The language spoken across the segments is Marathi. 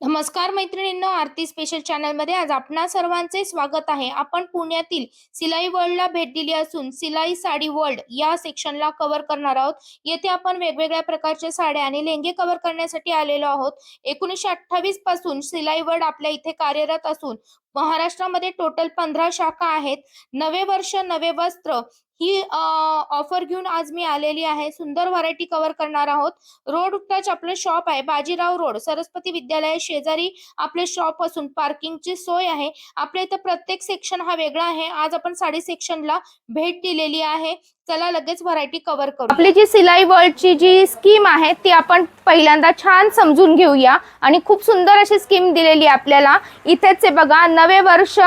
नमस्कार मैत्रिणींनो आरती स्पेशल चॅनलमध्ये आज आपणा सर्वांचे स्वागत आहे. आपण पुण्यातील सिलाई वर्ल्डला भेट दिली असून सिलाई साडी वर्ल्ड या सेक्शनला कव्हर करणार आहोत. येथे आपण वेगवेगळ्या प्रकारच्या साड्या आणि लेंगे कव्हर करण्यासाठी आलेलो आहोत. एकोणीसशे अठ्ठावीसपासून सिलाई वर्ल्ड आपल्या इथे कार्यरत असून महाराष्ट्रामध्ये टोटल पंधरा शाखा आहेत. नवे वर्ष नवे वस्त्र ही ऑफर घेऊन आज मी आलेली आहे. सुंदर व्हरायटी कव्हर करणार आहोत. रोड टच आपलं शॉप आहे. बाजीराव रोड सरस्वती विद्यालया शेजारी आपले शॉप असून पार्किंगची सोय आहे. आपल्या इथं प्रत्येक सेक्शन हा वेगळा आहे. आज आपण साडी सेक्शनला भेट दिलेली आहे. चला लगेच व्हरायटी कव्हर करू. आपली जी सिलाई वर्ल्डची जी स्कीम आहे ती आपण पहिल्यांदा छान समजून घेऊया. आणि खूप सुंदर अशी स्कीम दिलेली आहे आपल्याला. इथेच आहे बघा नवे वर्ष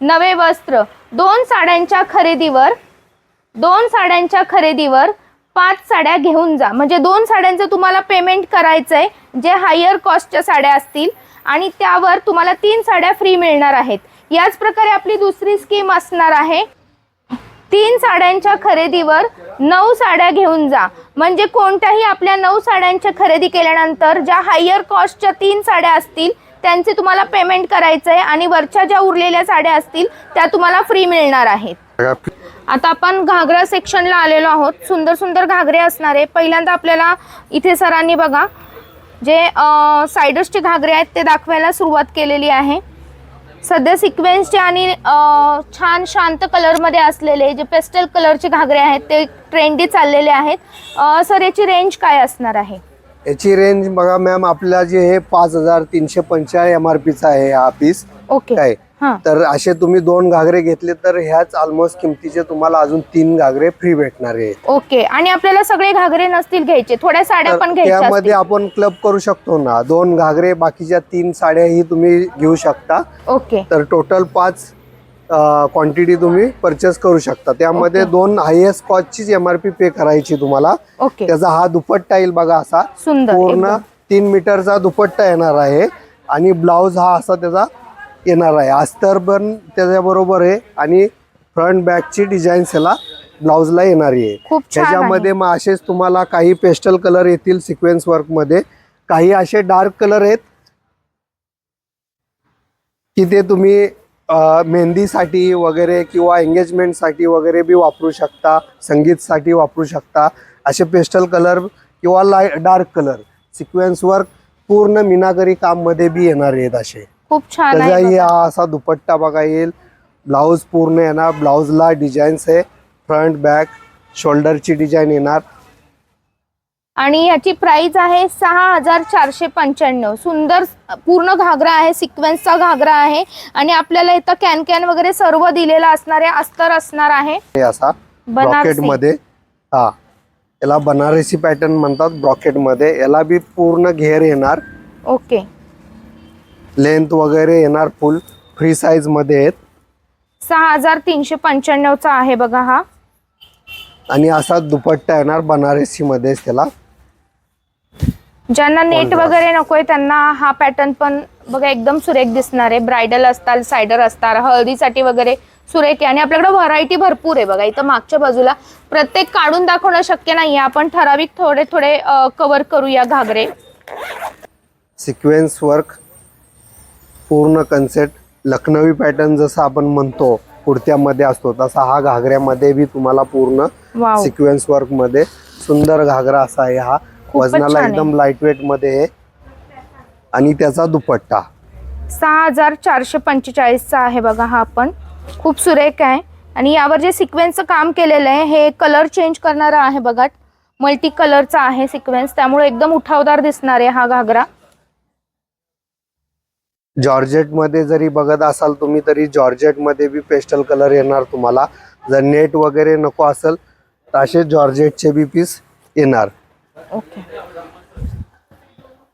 नवे वस्त्र. दोन साड्यांच्या खरेदीवर दोन साड्यांच्या खरेदीवर पाच साड्या घेऊन जा. म्हणजे दोन साड्यांचं तुम्हाला पेमेंट करायचं आहे जे हायर कॉस्टच्या साड्या असतील. आणि त्यावर तुम्हाला तीन साड्या फ्री मिळणार आहेत. याच प्रकारे आपली दुसरी स्कीम असणार आहे. तीन साड्यांच्या खरेदीवर नऊ साड्या घेऊन जा. म्हणजे कोणत्याही आपल्या नऊ साड्यांच्या खरेदी केल्यानंतर ज्या हायर कॉस्टच्या तीन साड्या असतील त्यांचे तुम्हाला पेमेंट करायचं आहे आणि वरच्या ज्या उरलेल्या साड्या असतील त्या तुम्हाला फ्री मिळणार आहेत. आता आपण घागरा सेक्शनला आलेलो आहोत. सुंदर सुंदर घागरे असणार आहे. पहिल्यांदा आपल्याला इथे सरांनी बघा जे सायडर्सचे घागरे आहेत ते दाखवायला सुरुवात केलेली आहे. सध्या सिक्वेन्सचे आणि छान शांत कलरमध्ये असलेले जे पेस्टल कलरचे घागरे आहेत ते ट्रेंडी चाललेले आहेत. सर याची रेंज काय असणार आहे? याची रेंज बघा मॅम आपला जे हे पाच हजार तीनशे पंचेचाळीस एम आर पीचा आहे हा पीस ओके. काय? हां. तर असे तुम्ही दोन घागरे घेतले तर ह्याच ऑलमोस्ट किमतीचे तुम्हाला अजून तीन घागरे फ्री भेटणार आहेत. ओके. आणि आपल्याला सगळे घागरे नसतील घ्यायचे थोड्या साड्या तर पण घ्यायच्या त्यामध्ये असतील. आपण क्लब करू शकतो ना. दोन घागरे बाकीच्या तीन साड्याही तुम्ही घेऊ शकता. ओके. तर टोटल पाच क्वांटिटी तुम्ही परचेस करू शकता. त्यामध्ये. दोन हायएस्ट कॉस्टचीच एम आर पी पे करायची तुम्हाला. ओके. त्याचा हा दुपट्टा येईल बघा असा. सुंदर. पूर्ण एकदम. तीन मीटरचा दुपट्टा येणार आहे. आणि ब्लाऊज हा असा त्याचा येणार आहे. अस्तर पण त्याच्याबरोबर आहे आणि फ्रंट बॅकची डिझाईन याला ब्लाऊजला येणारी आहे. खूप छान आहे. त्याच्यामध्ये मग असेच तुम्हाला काही पेस्टल कलर येतील सिक्वेन्स वर्कमध्ये काही असे डार्क कलर आहेत की ते तुम्ही अ, मेहंदीसाठी वगैरे किंवा एंगेजमेंटसाठी वगैरे बी वापरू शकता संगीतसाठी वापरू शकता. असे पेस्टल कलर किंवा light dark colour sequence work पूर्ण मीनाकरी काममध्ये बी येणार आहेत असे. खूप छान आहे. हा असा दुपट्टा बघा येईल. ब्लाऊज पूर्ण येणार. ब्लाऊजला डिझाईन्स आहे. फ्रंट बॅक शोल्डरची डिझाईन येणार. आणि याची प्राइस आहे सहा हजार चारशे पंच्याण्णव. सुंदर पूर्ण घागरा आहे सिक्वेन्सचा घागरा आहे. आणि आपल्याला इथं कॅन कॅन वगैरे सर्व दिलेलं असणार आहे अस्तर असणार आहे. हे असा बनारसी. ब्रॉकेटमध्ये हा. याला बनारसी पॅटर्न म्हणतात ब्रॉकेटमध्ये याला बी पूर्ण घेर येणार. ओके लेंथ वगैरे येणार फुल फ्री साईजमध्ये आहेत. सहा हजार तीनशे पंच्याण्णवचा आहे बघा हा. आणि असा दुपट्टा येणार बनारसी मध्ये त्याला. ज्यांना नेट. वगैरे नकोय त्यांना हा पॅटर्न पण बघा एकदम सुरेख दिसणार आहे. ब्रायडल असतात सायडर असतात हळदीसाठी वगैरे सुरेख आहे. आणि आपल्याकडे व्हरायटी भरपूर आहे बघा. इथं मागच्या बाजूला प्रत्येक काढून दाखवणं शक्य नाहीये. आपण ठराविक थोडे थोडे कव्हर करूया घागरे. सिक्वेन्स वर्क पूर्ण कन्सेप्ट लखनवी पॅटर्न जसं आपण म्हणतो कुर्त्यामध्ये असतो तसा हा घागऱ्यामध्ये बी तुम्हाला पूर्ण वाव सिक्वेन्स वर्कमध्ये सुंदर घागरा असा आहे हा. वजनाला छान आहे. एकदम लाइट वेटमध्ये आहे. आणि त्याचा दुपट्टा. सहा हजार चारशे पंचेचाळीसचा आहे बघा हा पण खूप सुरेख आहे. आणि यावर जे सिक्वेन्सचं काम केलेलं आहे हे कलर चेंज करणारा आहे बघा. मल्टी कलरचा आहे सिक्वेन्स त्यामुळे एकदम उठावदार दिसणार आहे हा घागरा. जॉर्जेटमध्ये जरी बघत असाल तुम्ही तरी जॉर्जेटमध्ये बी पेस्टल कलर येणार तुम्हाला. जर नेट वगैरे नको असेल तर असे जॉर्जेटचे बी पीस येणार. ओके.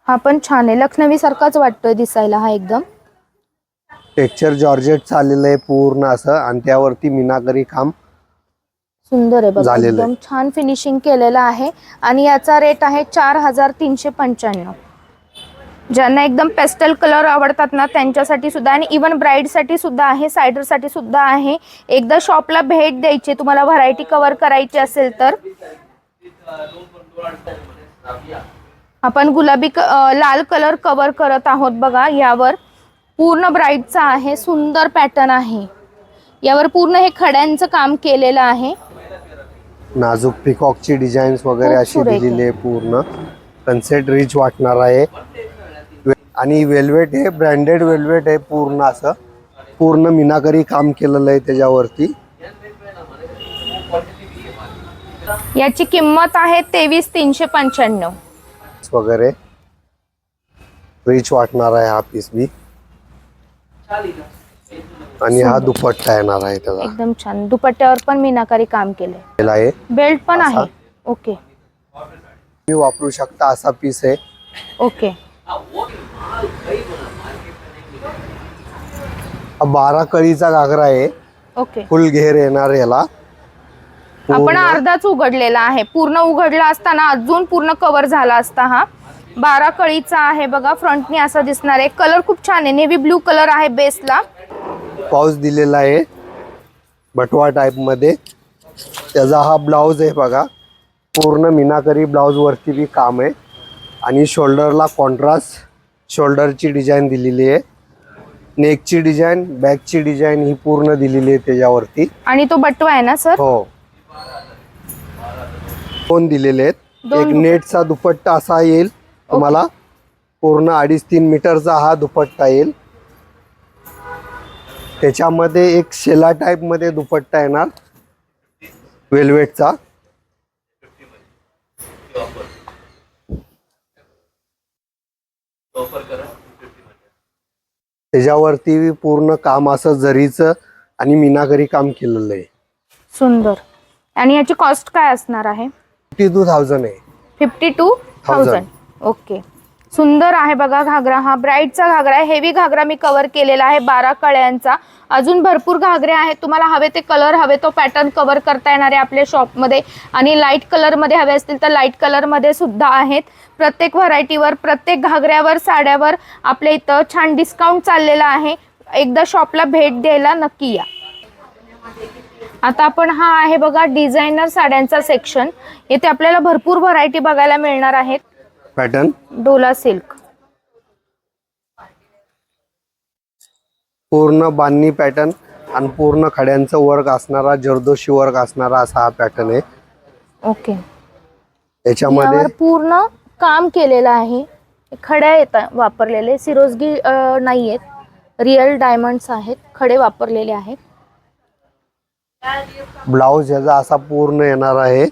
हा पण छान आहे. लखनवी सारखाच वाटतोय दिसायला हा एकदम. टेक्स्चर जॉर्जेट चाललेलं आहे पूर्ण असं आणि त्यावरती मीनाकरी काम सुंदर आहे बघा. झालेलं एकदम छान फिनिशिंग केलेलं आहे. आणि याचा रेट आहे चार हजार तीनशे पंच्याण्णव. ज्यांना एकदम पेस्टल कलर आवडतात ना त्यांच्यासाठी सुद्धा आणि इवन ब्राईडसाठी सुद्धा आहे सायडरसाठी सुद्धा आहे. एकदा शॉपला भेट द्यायची तुम्हाला व्हरायटी कव्हर करायची असेल तर. आपण गुलाबी लाल कलर कव्हर करत आहोत बघा यावर. पूर्ण ब्राईटचा आहे सुंदर पॅटर्न आहे. यावर पूर्ण हे खड्यांचं काम केलेलं आहे. नाजूक पिकॉकची डिझाईन्स वगैरे अशी. दिलेली आहे. पूर्ण. कन्सेट रिच वाटणार आहे. आणि वेल्वेट हे ब्रँडेड वेल्वेट आहे पूर्ण असं. पूर्ण मीनाकरी काम केलेलं आहे त्याच्यावरती. याची किंमत आहे तेवीस तीनशे पंच्याण्णव. वगैरे. रिच वाटणार आहे हा पीस बी. आणि हा दुपट्टा येणार आहे त्याचा. एकदम छान. दुपट्ट्यावर पण मीनाकारी काम केला आहे. बेल्ट पण? आहे. ओके तुम्ही वापरू शकता असा पीस आहे. ओके बारा कळीचा घागरा आहे. ओके. फुल घेर येणार याला. आपण अर्धाच उघडलेला आहे. पूर्ण उघडला असताना अजून पूर्ण कव्हर झाला असता हा. बारा कळीचा आहे बघा. फ्रंटनी असा दिसणार आहे. कलर खूप छान आहे. नेव्ही ब्लू कलर आहे बेसला पाऊस दिलेला आहे. बटवा टाईपमध्ये. त्याचा हा ब्लाऊज आहे बघा. पूर्ण मीनाकरी ब्लाऊज वरती बी काम आहे. आणि शोल्डरला कॉन्ट्रास्ट शोल्डरची डिझाईन दिलेली आहे. नेकची डिझाईन बॅकची डिझाईन ही पूर्ण दिलेली आहे त्याच्यावरती. आणि तो बटवा आहे ना सर? हो. दोन दिलेले आहेत. दोन एक दुपट्टे. नेटचा दुपट्टा असा येईल तुम्हाला. पूर्ण अडीच तीन मीटरचा हा दुपट्टा येईल. त्याच्यामध्ये एक शेला टाईपमध्ये दुपट्टा येणार. वेल्वेटचा त्याच्यावरती पूर्ण काम असं जरीचं आणि मीनाकरी काम केलेलं आहे. सुंदर. आणि याची कॉस्ट काय असणार आहे? फिफ्टी टू थाउजंड आहे. फिफ्टी टू थाउजंड ओके सुंदर आहे बघा घागरा हा ब्राईटचा घागरा आहे. हेवी घागरा मी कवर केलेला आहे बारा कळ्यांचा. अजून भरपूर घागरे आहेत. तुम्हाला हवे ते कलर हवे तो पॅटर्न कवर करता येणार आहे आपल्या शॉपमध्ये आणि लाइट कलरमध्ये हवे असतील तर लाइट कलरमध्ये सुद्धा आहेत. प्रत्येक व्हरायटीवर प्रत्येक घागऱ्यावर साड्यावर आपल्या इथं छान डिस्काउंट चाललेला आहे. एकदा शॉपला भेट द्यायला नक्की या. आता आपण हा आहे बघा डिझायनर साड्यांचा सेक्शन येथे आपल्याला भरपूर व्हरायटी बघायला मिळणार आहेत. Pattern Dola silk. पूर्ण बांधणी पॅटर्न आणि पूर्ण खड्यांचं वर्क असणारा जरदोशी वर्क असणारा असा हा पॅटर्न आहे. ओके. त्याच्यामध्ये यावर पूर्ण काम केलेलं आहे. खड्या येतात वापरलेले. सिरोजगी नाही आहेत रिअल डायमंड्स आहेत. खडे वापरलेले आहेत. ब्लाऊज ह्याचा असा पूर्ण येणार आहे.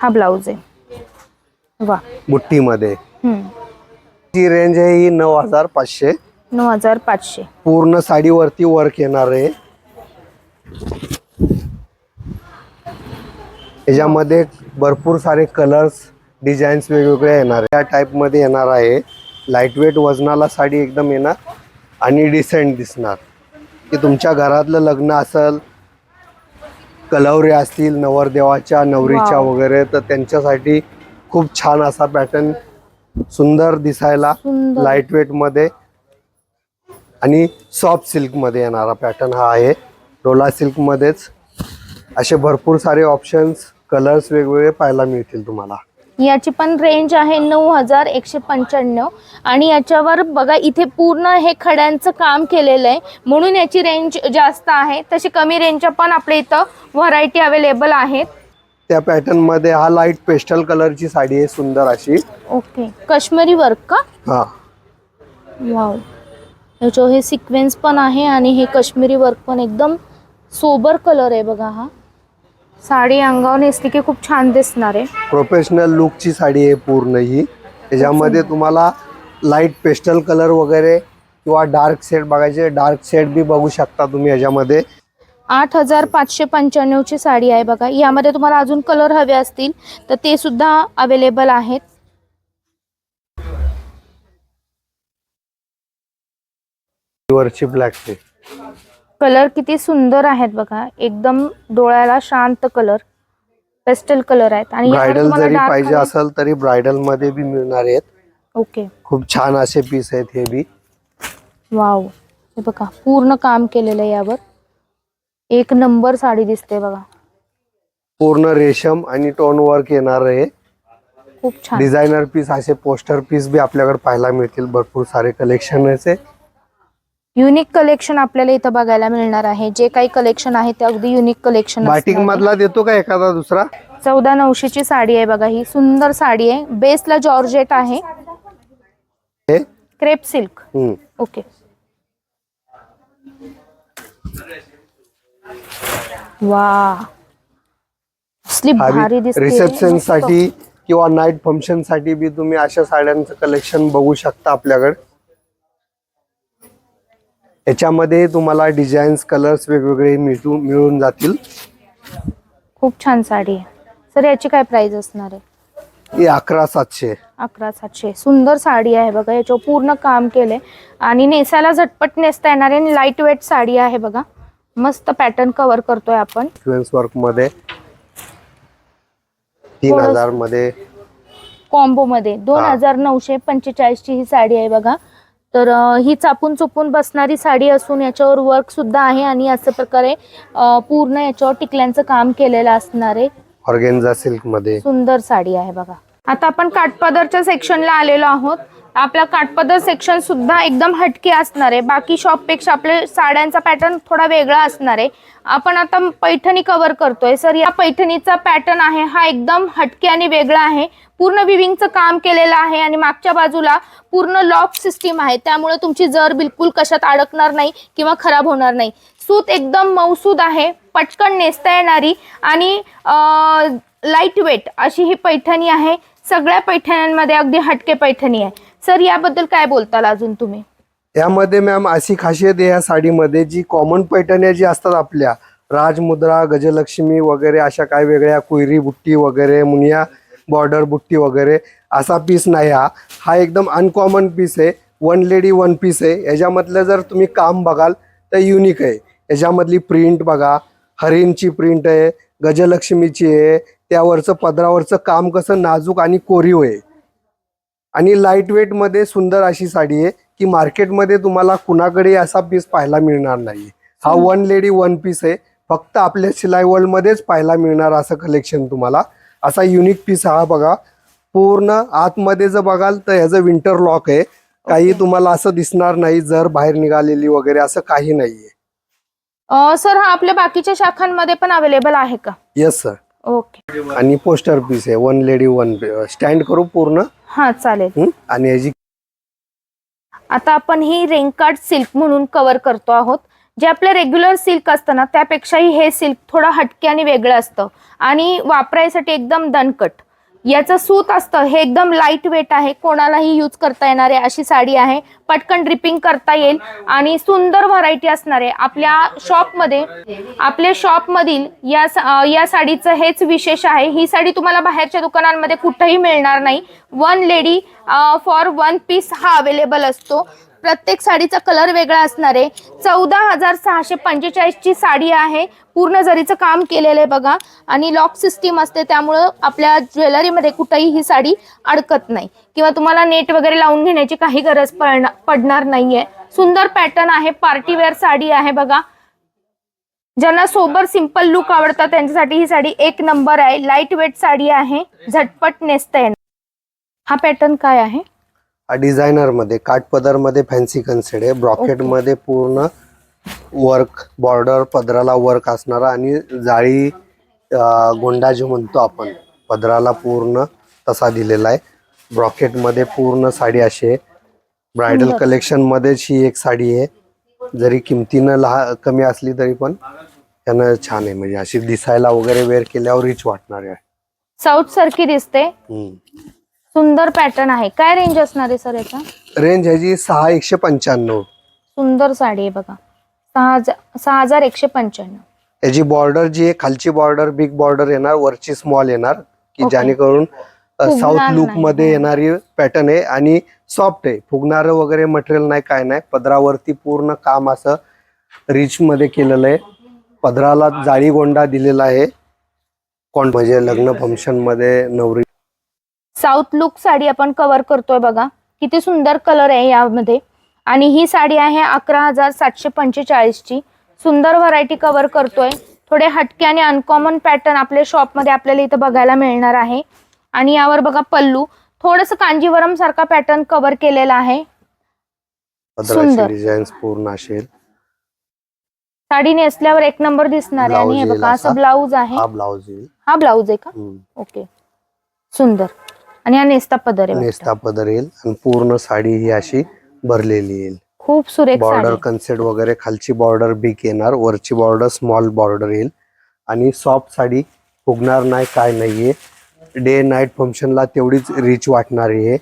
हा ब्लाऊज आहे. वा. बुट्टीमध्ये. ची रेंज आहे ही नऊ हजार पाचशे. नऊ हजार पाचशे. पूर्ण साडीवरती वर्क येणार आहे. याच्यामध्ये भरपूर सारे कलर्स डिझाईन्स वेगवेगळे येणार आहे. त्या टाईपमध्ये येणार आहे. लाईटवेट वजनाला साडी एकदम येणार आणि डिसेंट दिसणार. की तुमच्या घरातलं लग्न असेल कलवरे असतील नवरदेवाच्या नवरीच्या Wow. वगैरे तर त्यांच्यासाठी खूप छान असा पॅटर्न सुंदर दिसायला सुंदर. लाइट वेटमध्ये आणि सॉफ्ट सिल्कमध्ये येणारा पॅटर्न हा आहे डोला सिल्कमध्येच असे भरपूर सारे ऑप्शन्स कलर्स वेगवेगळे पाहायला मिळतील तुम्हाला याची पण रेंज आहे नऊ हजार एकशे पंच्याण्णव. आणि याच्यावर बघा इथे पूर्ण हे खड्यांचं काम केलेलं आहे. म्हणून याची रेंज जास्त आहे. तशी कमी रेंजच्या पण आपल्या इथं व्हरायटी अवेलेबल आहेत. त्या पॅटर्नमध्ये हा लाइट पेस्टल कलरची साडी आहे सुंदर अशी. ओके काश्मीरी वर्क का? हा. वाव याच्यावर हे सिक्वेन्स पण आहे आणि हे काश्मीरी वर्क पण एकदम सोबर कलर आहे बघा हा. साडी अंगावर नेसली की खूप छान दिसणार आहे. प्रोफेशनल लुकची साडी आहे पूर्ण ही. त्याच्यामध्ये तुम्हाला लाइट पेस्टल कलर वगैरे किंवा डार्क शेड बघायचे डार्क शेड बी बघू शकता तुम्ही याच्यामध्ये. आठ हजार पाचशे पंच्याण्णवची साडी आहे बघा. यामध्ये तुम्हाला अजून कलर हवे असतील तर ते सुद्धा अवेलेबल आहेत. वरची ब्लॅक टी कलर किती सुंदर आहेत बघा. एकदम डोळ्याला शांत कलर. पेस्टल कलर आहेत. आणि ब्रायडल जरी पाहिजे असेल तरी ब्रायडलमध्ये बी मिळणार आहेत. ओके खूप छान असे पीस आहेत हे बी. वाव हे बघा पूर्ण काम केलेलं आहे यावर. एक नंबर साडी दिसते बघा. पूर्ण रेशम आणि टोन वर्क येणार आहे. खूप छान. डिझायनर पीस असे पोस्टर पीस बी आपल्याकडे पाहायला मिळतील. भरपूर सारे कलेक्शन आहे युनिक कलेक्शन आपल्याला इथं बघायला मिळणार आहे. जे काही कलेक्शन आहे ते अगदी युनिक कलेक्शन बाटिक मधला देतो का एखादा दुसरा? चौदा नऊशेची साडी आहे बघा ही सुंदर साडी आहे. बेसला जॉर्जेट आहे. Crepe silk. ओके वा भारी दिसते. रिसेप्शनसाठी किंवा नाईट फंक्शनसाठी बी तुम्ही अशा साड्यांचं कलेक्शन बघू शकता आपल्याकडे. याच्यामध्ये तुम्हाला डिझाईन्स कलर्स वेगवेगळे मिळून मिळून जातील. खूप छान साडी आहे. सर याची काय प्राइस असणार आहे? ही अकरा सातशे. अकरा सातशे. सुंदर साडी आहे बघा याच्यावर पूर्ण काम केलंय. आणि नेसायला झटपट नेसता येणार आहे लाइट वेट साडी आहे बघा. मस्त पॅटर्न कव्हर करतोय आपण. सिक्वेन्स वर्कमध्ये. तीन थोडं- हजारमध्ये. कॉम्बो मध्ये दोन हा. हजार नऊशे पंचेचाळीस ची ही साडी आहे बघा. तर ही चापून चुपून बसणारी साडी असून याच्यावर वर्क सुद्धा आहे आणि अशा प्रकारे पूर्ण याच्यावर टिकल्यांचं काम केलेलं असणार आहे. ऑर्गेन्झा सिल्कमध्ये. सुंदर साडी आहे बघा. आता आपण काठपदरच्या सेक्शनला आलेलो आहोत. आपला काठपदर सेक्शन सुद्धा एकदम हटके असणार आहे. बाकी शॉपपेक्षा आपल्या साड्यांचा पॅटर्न थोडा वेगळा असणार आहे. आपण आता पैठणी कव्हर करतोय. सर या पैठणीचा पॅटर्न आहे. हा एकदम हटके आणि वेगळा आहे. पूर्ण विविंगचं काम केलेलं आहे आणि मागच्या बाजूला पूर्ण लॉक सिस्टीम आहे. त्यामुळे तुमची जर बिलकुल कशात अडकणार नाही किंवा खराब होणार नाही. सूत एकदम मौसूद आहे पटकन नेसता येणारी आणि लाइट वेट अशी ही पैठणी आहे. सगळ्या पैठण्यांमध्ये अगदी हटके पैठणी आहे. सर याबद्दल काय बोलताल अजून तुम्ही? यामध्ये मॅम अशी खासियत आहे या साडीमध्ये जी कॉमन पैठण्या जी असतात आपल्या राजमुद्रा गजलक्ष्मी वगैरे अशा काय वेगळ्या कुयरी बुट्टी वगैरे मुनिया बॉर्डर बुट्टी वगैरे असा पीस नाही हा. हा एकदम अनकॉमन पीस आहे. वन लेडी वन पीस आहे. याच्यामधलं जर तुम्ही काम बघाल तर युनिक आहे. याच्यामधली प्रिंट बघा. हरिणची प्रिंट आहे. गजलक्ष्मीची आहे. त्यावरचं पदरावरचं काम कसं नाजूक आणि कोरीव आहे. आणि लाइट वेटमध्ये सुंदर अशी साडी आहे की मार्केटमध्ये तुम्हाला कुणाकडे असा पीस पाहायला मिळणार नाही हा वन लेडी वन पीस आहे. फक्त आपल्या शिलाई वर्ल्ड मध्येच पाहायला मिळणार असं कलेक्शन तुम्हाला. असा युनिक पीस हा बघा. पूर्ण आतमध्ये जर बघाल तर ह्याचं विंटर लॉक आहे. काही तुम्हाला असं दिसणार नाही जर बाहेर निघालेली वगैरे असं काही नाहीये. सर हा आपल्या बाकीच्या शाखांमध्ये पण अवेलेबल आहे का? येस सर ओके आणि पोस्टर पीस आहे वन लेडी वन स्टँड करू पूर्ण? हा चालेल? आणि याची आता आपण ही रेनकार्ड सिल्क म्हणून कव्हर करतो आहोत. जे आपलं रेग्युलर सिल्क असतं ना त्यापेक्षाही हे सिल्क थोडं हटके आणि वेगळं असतं. आणि वापरायसाठी एकदम दणकट. याचं सूत असतं हे एकदम लाइट वेट आहे कोणालाही यूज करता येणारे अशी साडी आहे. पटकन ड्रिपिंग करता येईल आणि सुंदर व्हरायटी असणार. आहे आपल्या शॉपमध्ये आपल्या शॉपमधील या सा- या साडीचं हेच विशेष आहे. ही साडी तुम्हाला बाहेरच्या दुकानांमध्ये कुठंही मिळणार नाही. One lady for one piece हा अवेलेबल असतो. प्रत्येक साडीचा कलर वेगळा असणार आहे. चौदा हजार सहाशे पंचेचाळीसची साडी आहे. पूर्ण जरीचं काम केलेलं आहे बघा. आणि लॉक सिस्टीम असते त्यामुळं आपल्या ज्वेलरीमध्ये कुठंही ही साडी अडकत नाही. किंवा तुम्हाला नेट वगैरे लावून घेण्याची काही गरज पडणार पडणार नाहीये. सुंदर पॅटर्न आहे पार्टीवेअर साडी आहे बघा. ज्यांना सोबर सिंपल लुक आवडतात त्यांच्यासाठी ही साडी एक नंबर आहे. लाइट वेट साडी आहे. झटपट नेसता येणार. हा पॅटर्न काय आहे? डिझायनरमध्ये काठपदरमध्ये फॅन्सी कन्सेड आहे. ब्रॉकेटमध्ये पूर्ण वर्क बॉर्डर पदराला वर्क असणारा आणि जाळी गोंडा जो म्हणतो आपण पदराला पूर्ण तसा दिलेला आहे. ब्रॉकेटमध्ये पूर्ण साडी अशी आहे. ब्रायडल सुंदर. कलेक्शन मध्येच ही एक साडी आहे. जरी किमतीनं लहा कमी असली तरी पण त्यानं छान आहे. म्हणजे अशी दिसायला वगैरे वेअर केल्यावर रिच वाटणार आहे. साऊथ सारखी दिसते. सुंदर पॅटर्न आहे. काय रेंज असणार आहे सर याचा? रेंज ह्याची सहा एकशे पंच्याण्णव. सुंदर साडी आहे बघा. सहा हजार सहा हजार एकशे पंच्याण्णव. याची बॉर्डर जी आहे खालची बॉर्डर बिग बॉर्डर येणार वरची स्मॉल येणार की Okay. जेणेकरून फुगणार साऊथ लुक नाही. मध्ये येणारी पॅटर्न आहे आणि सॉफ्ट आहे. फुगणारं वगैरे मटेरियल नाही काय नाही. पदरावरती पूर्ण काम असं रिच मध्ये केलेलं आहे. पदराला जाळी गोंडा दिलेला आहे. कोण म्हणजे लग्न फंक्शनमध्ये नवरी साऊथ लुक साडी आपण कव्हर करतोय बघा. किती सुंदर कलर आहे यामध्ये. आणि ही साडी आहे अकरा हजार सातशे पंचेचाळीसची. सुंदर व्हरायटी कव्हर करतोय. थोडे हटके आणि अनकॉमन पॅटर्न आपल्या शॉपमध्ये आपल्याला इथं बघायला मिळणार आहे. आणि यावर बघा पल्लू. थोडस कांजीवरम सारखा पॅटर्न कव्हर केलेला आहे. सुंदर. डिझाईन पूर्ण असेल. साडी नेसल्यावर एक नंबर दिसणार आहे आणि हे बघा असं. ब्लाऊज आहे. हा हा ब्लाऊज आहे का. ओके सुंदर. आणि हा नेसता पदर आहे. नेसता पदर येईल आणि पूर्ण साडी ही अशी भरलेली येईल. खूप सुरेख बॉर्डर कन्सेट वगैरे खालची बॉर्डर बिग येणार वरची बॉर्डर स्मॉल बॉर्डर येईल. आणि सॉफ्ट साडी फुगणार नाही काय नाहीये. डे नाईट फंक्शनला तेवढीच रिच वाटणार आहे.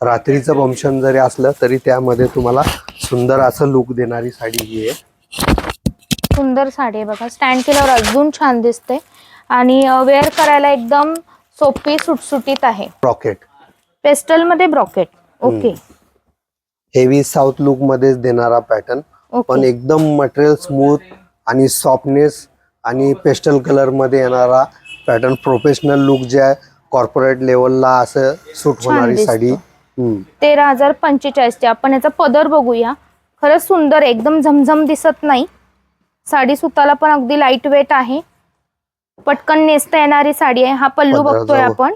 रात्रीचं फंक्शन जरी असलं तरी त्यामध्ये तुम्हाला सुंदर असं लुक देणारी साडी ही आहे. सुंदर साडी आहे बघा. स्टँड केल्यावर अजून छान दिसते. आणि वेअर करायला एकदम सोपी सुटसुटीत आहे. रॉकेट पेस्टलमध्ये brocade okay heavy south look मध्येच देणारा पॅटर्न पण एकदम मटेरियल स्मूथ आणि सॉफ्टनेस आणि पेस्टल कलरमध्ये येणारा पॅटर्न प्रोफेशनल लुक जे आहे कॉर्पोरेट लेवलला असं सूट होणारी. साडी. तेरा हजार पंचेचाळीसची आपण याचा पदर बघूया. खरंच सुंदर एकदम झमझम दिसत नाही. साडी सुताला पण अगदी लाइट वेट आहे. पटकन नेसता येणारी साडी आहे हा पल्लू. बघतोय आपण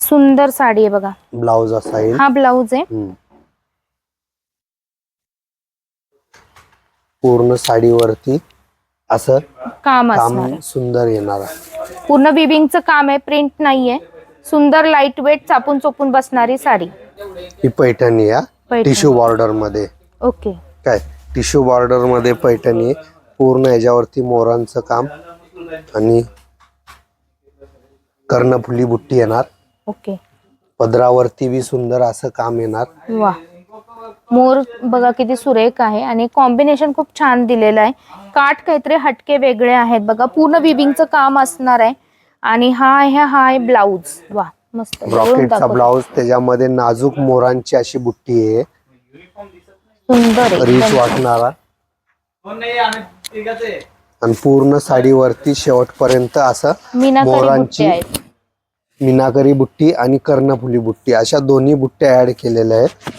सुंदर साडी आहे बघा ब्लाउज असा येईल हा ब्लाऊज आहे हम्म. पूर्ण साडीवरती असं काम असणार काम आहे. सुंदर येणार आहे. पूर्ण विविंगचं काम आहे प्रिंट नाहीये सुंदर लाइट वेट चापून चोपून बसणारी साडी ही पैठणी या पैठणी. टिश्यू बॉर्डरमध्ये ओके काय टिश्यू बॉर्डरमध्ये पैठणी आहे. पूर्ण याच्यावरती मोरांचं काम आणि कर्णफुली बुट्टी येणार. ओके. पदरावरती बी सुंदर असं काम येणार. वा. मोर बघा किती सुरेख आहे आणि कॉम्बिनेशन खूप छान दिलेलं आहे. काठ काहीतरी हटके वेगळे आहेत बघा. पूर्ण विविंगचं काम असणार आहे. आणि हा आहे हा आहे ब्लाऊज वा मस्त. ब्रॉकेटचा. ब्लाउज त्याच्यामध्ये नाजूक मोरांची अशी बुट्टी आहे. सुंदर. वाटणारा. आणि पूर्ण साडीवरती शेवटपर्यंत असं मीनाकारी बुट्टे मोरांची मीनाकरी बुट्टी आणि कर्णफुली बुट्टी अशा दोन्ही बुट्ट्या ऍड केलेल्या आहेत.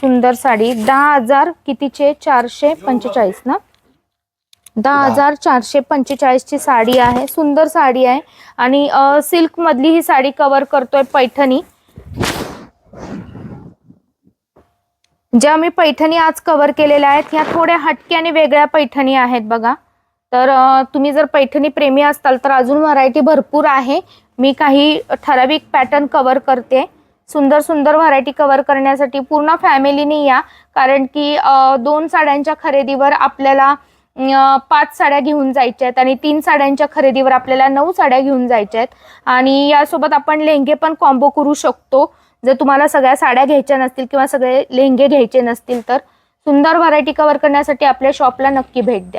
सुंदर साडी. दहा हजार कितीचे? चारशे पंचेचाळीस ना? दहा हजार चारशे पंचेचाळीस ची साडी आहे. सुंदर साडी आहे. आणि सिल्क मधली ही साडी कव्हर करतोय पैठणी. ज्या मी पैठणी आज कव्हर केलेल्या आहेत ह्या थोड्या हटके आणि वेगळ्या पैठणी आहेत बघा. तर तुम्ही जर पैठणी प्रेमी असताल तर अजून व्हरायटी भरपूर आहे. मी काही ठराविक पॅटर्न कव्हर करते. सुंदर सुंदर व्हरायटी कव्हर करण्यासाठी पूर्ण फॅमिलीने या. कारण की दोन साड्यांच्या खरेदीवर आपल्याला पाच साड्या घेऊन जायच्या आहेत आणि तीन साड्यांच्या खरेदीवर आपल्याला नऊ साड्या घेऊन जायच्या आहेत. आणि यासोबत आपण लेहंगे पण कॉम्बो करू शकतो. जर तुम्हाला सगळ्या साड्या घ्यायच्या नसतील किंवा सगळे लेहंगे घ्यायचे नसतील तर सुंदर व्हरायटी कव्हर करण्यासाठी आपल्या शॉपला नक्की भेट द्या.